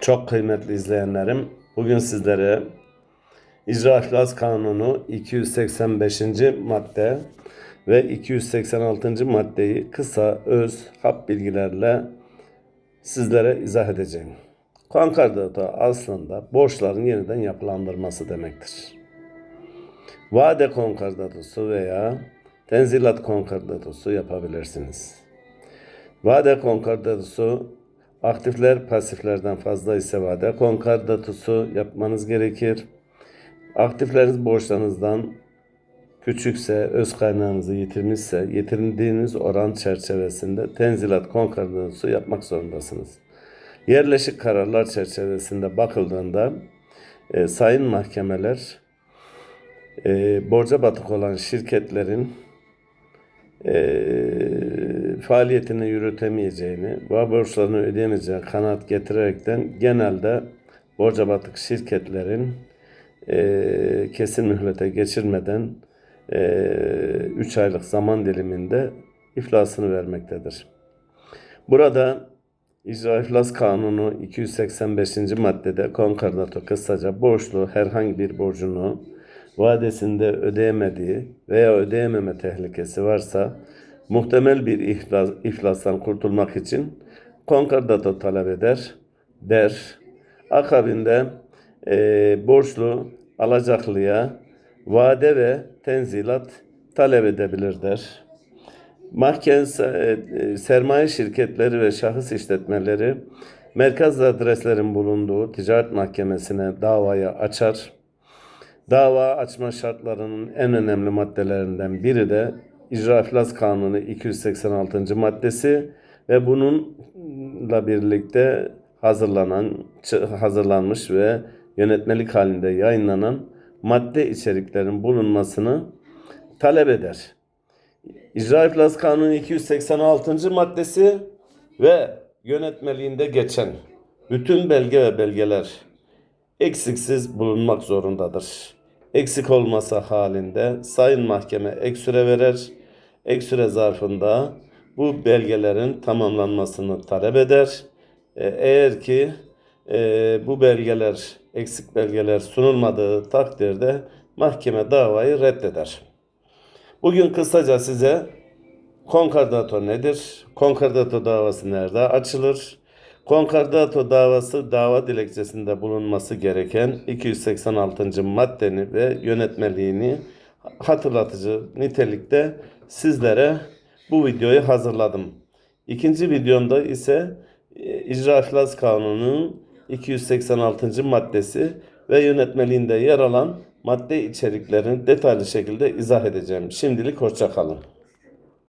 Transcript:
Çok kıymetli izleyenlerim, bugün sizlere İcra İflas Kanunu 285. madde ve 286. maddeyi kısa, öz, hap bilgilerle sizlere izah edeceğim. Konkordato aslında borçların yeniden yapılandırması demektir. Vade konkordatosu veya tenzilat konkordatosu yapabilirsiniz. Vade konkordatosu aktifler pasiflerden fazla ise vade konkordatosu yapmanız gerekir. Aktifleriniz borçlarınızdan küçükse, öz kaynağınızı yitirmişse, yitirdiğiniz oran çerçevesinde tenzilat konkordatosu yapmak zorundasınız. Yerleşik kararlar çerçevesinde bakıldığında e, sayın mahkemeler e, borca batık olan şirketlerin e, faaliyetini yürütemeyeceğini ve borçlarını ödeyemeyeceği kanaat getirerekten genelde borca batık şirketlerin e, kesin mühlete geçirmeden 3 aylık zaman diliminde iflasını vermektedir. Burada İcra İflas Kanunu 285. maddede konkordato kısaca borçlu herhangi bir borcunu vadesinde ödeyemediği veya ödeyememe tehlikesi varsa muhtemel bir iflas, iflastan kurtulmak için konkordato talep eder, der. Akabinde e, borçlu alacaklıya vade ve tenzilat talep edebilir der. Mahkeme e, sermaye şirketleri ve şahıs işletmeleri merkez adreslerin bulunduğu ticaret mahkemesine davayı açar. Dava açma şartlarının en önemli maddelerinden biri de İcra İflas Kanunu 286. maddesi ve bununla birlikte hazırlanan hazırlanmış ve yönetmelik halinde yayınlanan madde içeriklerin bulunmasını talep eder. İcra İflas Kanunu 286. maddesi ve yönetmeliğinde geçen bütün belge ve belgeler eksiksiz bulunmak zorundadır. Eksik olmasa halinde sayın mahkeme ek süre verer. Ek süre zarfında bu belgelerin tamamlanmasını talep eder. E, Eğer ki e, bu belgeler, eksik belgeler sunulmadığı takdirde mahkeme davayı reddeder. Bugün kısaca size konkordato nedir? Konkordato davası nerede açılır? Konkordato davası dava dilekçesinde bulunması gereken 286. maddeni ve yönetmeliğini hatırlatıcı nitelikte sizlere bu videoyu hazırladım. İkinci videomda ise e, İcra İflas Kanunu'nun 286. maddesi ve yönetmeliğinde yer alan madde içeriklerini detaylı şekilde izah edeceğim. Şimdilik hoşça kalın.